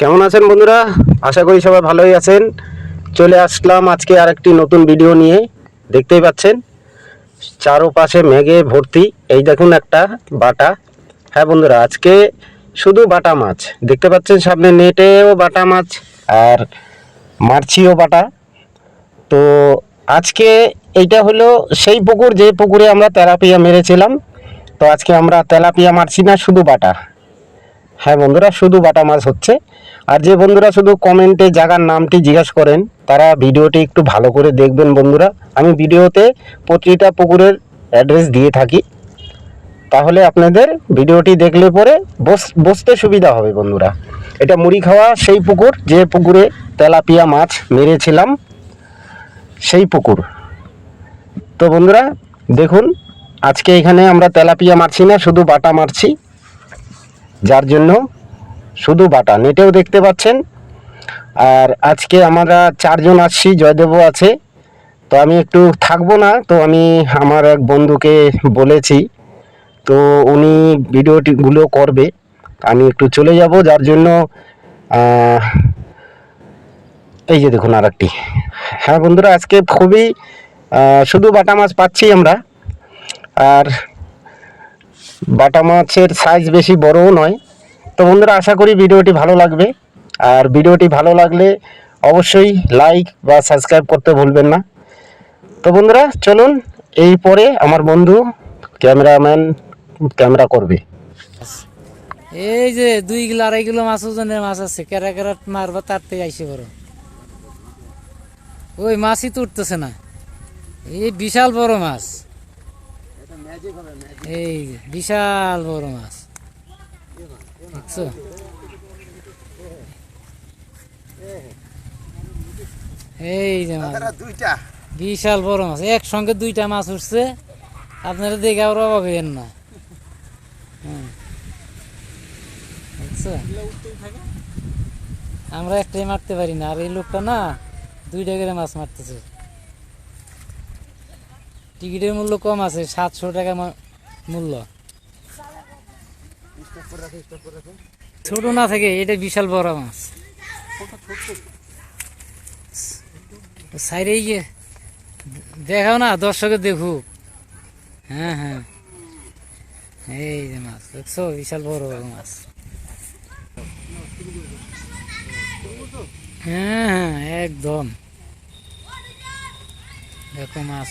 কেমন আছেন বন্ধুরা? আশা করি সবাই ভালোই আছেন। চলে আসলাম আজকে আরেকটি নতুন ভিডিও নিয়ে। দেখতেই পাচ্ছেন, চারোপাশে মেঘে ভর্তি। এই দেখুন একটা বাটা। হ্যাঁ বন্ধুরা, আজকে শুধু বাটা মাছ। দেখতে পাচ্ছেন সামনে নেটেও বাটা মাছ আর মারছিও বাটা। তো আজকে এইটা হলো সেই পুকুর, যে পুকুরে আমরা তেলাপিয়া মেরেছিলাম। তো আজকে আমরা তেলাপিয়া মারছি না, শুধু বাটা। হ্যাঁ বন্ধুরা, শুধু বাটা মাছ হচ্ছে। আর যে বন্ধুরা শুধু কমেন্টে জায়গার নামটি জিজ্ঞাসা করেন, তারা ভিডিওটি একটু ভালো করে দেখবেন বন্ধুরা। আমি ভিডিওতে প্রতিটা পুকুরের অ্যাড্রেস দিয়ে থাকি। তাহলে আপনাদের ভিডিওটি দেখলে পরে বস, বসতে সুবিধা হবে বন্ধুরা। এটা মুড়ি খাওয়া সেই পুকুর, যে পুকুরে তেলাপিয়া মাছ মেরেছিলাম, সেই পুকুর। তো বন্ধুরা, দেখুন, আজকে এখানে আমরা তেলাপিয়া মারছি না, শুধু বাটা মারছি। যার জন্য শুধু বাটা, নেটেও দেখতে পাচ্ছেন। আর আজকে আমরা চারজন আসছি জয়দেবও আছে। তো আমি একটু থাকব না, তো আমি আমার এক বন্ধুকে বলেছি। তো উনি ভিডিওটিগুলো করবে, আমি একটু চলে যাব, যার জন্য এই যে দেখুন আর একটি হ্যাঁ বন্ধুরা, আজকে খুবই শুধু বাটা মাছ পাচ্ছি আমরা। আর বাটা মাছের সাইজ বেশি বড়ও নয়। তো বন্ধুরা, আশা করি ভিডিওটি ভালো লাগবে। আর ভিডিওটি ভালো লাগলে অবশ্যই লাইক বা সাবস্ক্রাইব করতে ভুলবেন না। তো বন্ধুরা, চলুন এই পরে আমার বন্ধু ক্যামেরাম্যান ক্যামেরা করবে। এই যে দুই কিলো, আড়াই কিলো মাছ ওজনের মাছ আছে ক্যারা ক্যারাট মারবা তার থেকে আইসে বড়। ওই মাছই তো উঠতেছে না। এই বিশাল বড় মাছ। এই বিশাল বড় মাছ। দেখছ? এই যে দুইটা। বিশাল বড় মাছ। একসঙ্গে দুইটা মাছ উঠছে। আপনারা দেখে আবার অবাক হইয়েন না। আমরা একটাই মারতে পারি না। আর এই লোকটা না দুইটা করে মাছ মারতেছে। টিকিটের মূল্য কম আছে, সাতশো টাকা মূল্য। ছোট না থাকে, এটা বিশাল বড় মাছ। সাইডে গিয়ে দেখাও না দর্শকে দেখুক হ্যাঁ হ্যাঁ। এই যে মাছ, দেখছ? বিশাল বড় বড় মাছ। হ্যাঁ হ্যাঁ একদম। দেখো মাছ।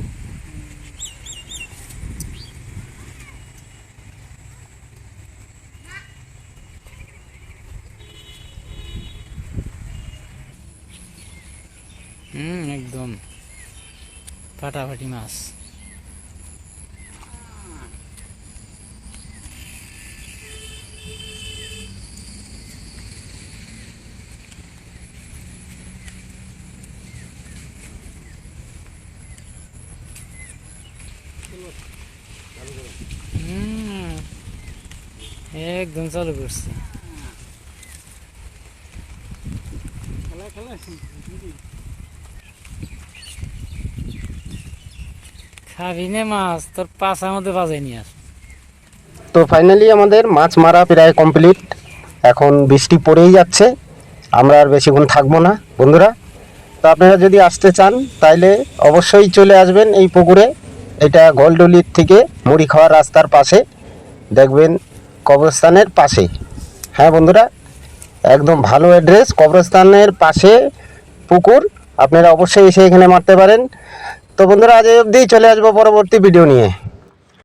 হুম একদম। ফাটাফাটি মাছ। একদম চালু করছে। খাবি নে মাছ তো ফাইনালি আমাদের মাছ মারা প্রায় কমপ্লিট এখন বৃষ্টি পড়েই যাচ্ছে, আমরা আর বেশিক্ষণ থাকব না, বন্ধুরা। তো আপনারা যদি আসতে চান, তাইলে অবশ্যই চলে আসবেন এই পুকুরে। এটা গোলডলির থেকে মুড়ি খাওয়ার রাস্তার পাশে। দেখবেন কবরস্থানের পাশে। হ্যাঁ বন্ধুরা? একদম ভালো অ্যাড্রেস কবরস্থানের পাশে পুকুর। আপনারা অবশ্যই এসে এখানে মারতে পারেন। তো বন্ধুরা আজ এই অবধি চলে আসব পরবর্তী ভিডিও নিয়ে।